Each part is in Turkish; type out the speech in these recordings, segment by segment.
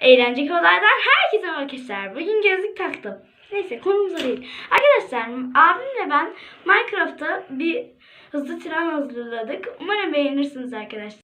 Eğlenceli olaydan herkese arkadaşlar. Bugün gözlük taktım. Neyse konumuz o değil. Arkadaşlar abimle ben Minecraft'ta bir hızlı tren hazırladık. Umarım beğenirsiniz arkadaşlar.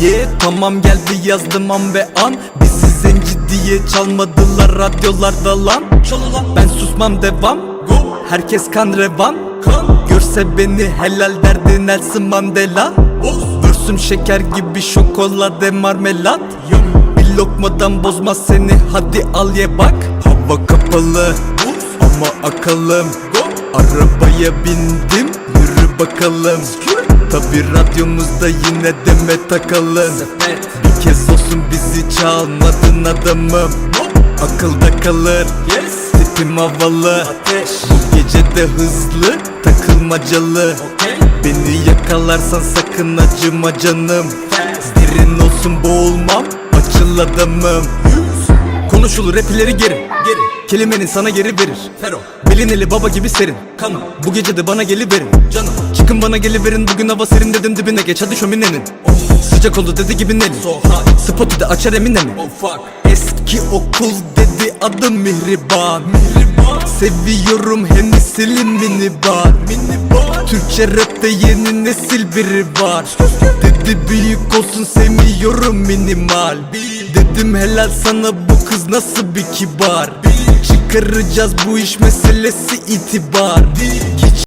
Ye tamam geldi yazdım an ve an. Bizi zenci diye çalmadılar radyolarda lan. Ben susmam devam. Herkes kan revan. Görse beni helal derdi Nelson Mandela. Vürsüm şeker gibi şokolade marmelat. Bir lokmadan bozmaz seni hadi al ye bak. Hava kapalı ama akalım. Arabaya bindim yürü bakalım Tabi radyomuzda yine deme takalım Bir kez olsun bizi çalmadın adamım Akılda kalır. Tipim havalı. Bu gece de hızlı takılmacalı. Beni yakalarsan sakın acıma canım. Derin olsun boğulmam açıl adamım. Konuşulur rap ileri geri Geri Kelimenin sana geri verir. Fero. Belin eli baba gibi serin. Kanım. Bu gece de bana geliverin. Canım Çıkın bana geliverin Bugün hava serin dedim dibine geç. Hadi şöminenin. Sıcak oldu dedi gibi Nelly Spotu da açar emine mi Eski okul dedi adım Mihriban. Seviyorum Hennessy'li minibar Türkçe rapte yeni nesil biri var. Dedi büyük olsun sevmiyorum minimal. Dedim helal sana bu kız nasıl bir kibar? Çıkaracağız bu iş meselesi itibar